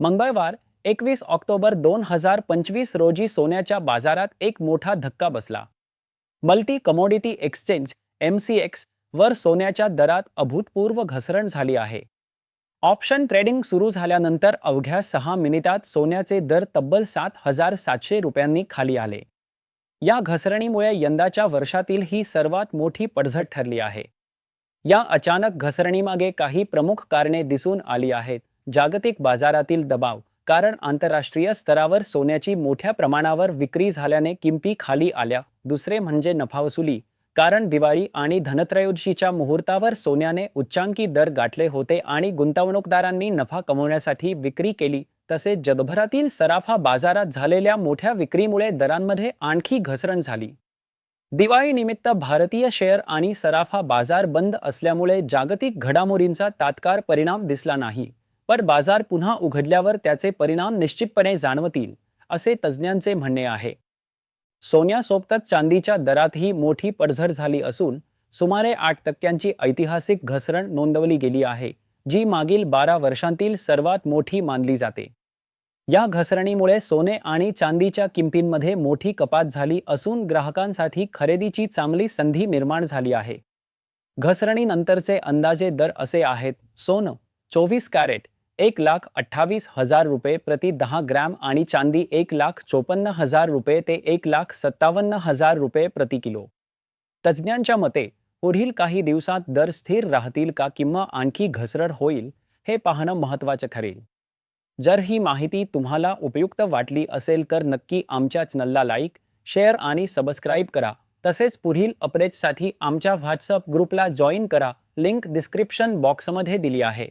मंगळवार एकवीस ऑक्टोबर दोन हजार पंचवीस रोजी सोन्याच्या बाजारात एक मोठा धक्का बसला. Multi commodity exchange M C X वर सोन्याच्या दरात अभूतपूर्व घसरण झाली आहे. ऑप्शन ट्रेडिंग सुरू झाल्यानंतर अवघ्या सहा मिनिटात सोन्याचे दर तब्बल सात हजार सातशे रुपयांनी खाली आले. या घसरणीमुळे यंदाच्या वर्षातील ही सर्वात मोठी पडझड ठरली आहे. या अचानक घसरणीमागे काही प्रमुख कारणे दिसून आली आहेत. जागतिक बाजारातील दबाव कारण आंतरराष्ट्रीय स्तरावर सोन्याची मोठ्या प्रमाणावर विक्री झाल्याने किमती खाली आल्या. दुसरे म्हणजे नफावसुली कारण दिवाळी आणि धनत्रयोदशीच्या मुहूर्तावर सोन्याने उच्चांकी दर गाठले होते आणि गुंतवणूकदारांनी नफा कमवण्यासाठी विक्री केली. तसेच जगभरातील सराफा बाजारात झालेल्या मोठ्या विक्रीमुळे दरांमध्ये आणखी घसरण झाली. दिवाळीनिमित्त भारतीय शेअर आणि सराफा बाजार बंद असल्यामुळे जागतिक घडामोडींचा तात्काळ परिणाम दिसला नाही. पण बाजार पुन्हा उघडल्यावर त्याचे परिणाम निश्चितपणे जाणवतील असे तज्ज्ञांचे म्हणणे आहे. सोन्यासोबतच चांदीच्या दरातही मोठी पडझड झाली असून सुमारे आठ टक्क्यांची ऐतिहासिक घसरण नोंदवली गेली आहे जी मागील बारा वर्षांतील सर्वात मोठी मानली जाते. या घसरणीमुळे सोने आणि चांदीच्या किमतींमध्ये मोठी कपात झाली असून ग्राहकांसाठी खरेदीची चांगली संधी निर्माण झाली आहे. घसरणीनंतरचे अंदाजे दर असे आहेत सोनं चोवीस कॅरेट एक लाख अठ्ठावीस हजार रुपये प्रति दहा ग्रॅम आणि चांदी एक लाख चोपन्न हजार रुपये ते एक लाख सत्तावन्न हजार रुपये प्रति किलो. तज्ज्ञांच्या मते पुढील काही दिवसात दर स्थिर राहतील का किंवा आणखी घसरण होईल हे पाहणं महत्त्वाचं ठरेल. जर ही माहिती तुम्हाला उपयुक्त वाटली असेल तर नक्की आमच्या चॅनलला लाईक शेअर आणि सबस्क्राईब करा. तसेच पुढील अपडेट्ससाठी आमच्या व्हॉट्सअप ग्रुपला जॉईन करा. लिंक डिस्क्रिप्शन बॉक्समध्ये दिली आहे.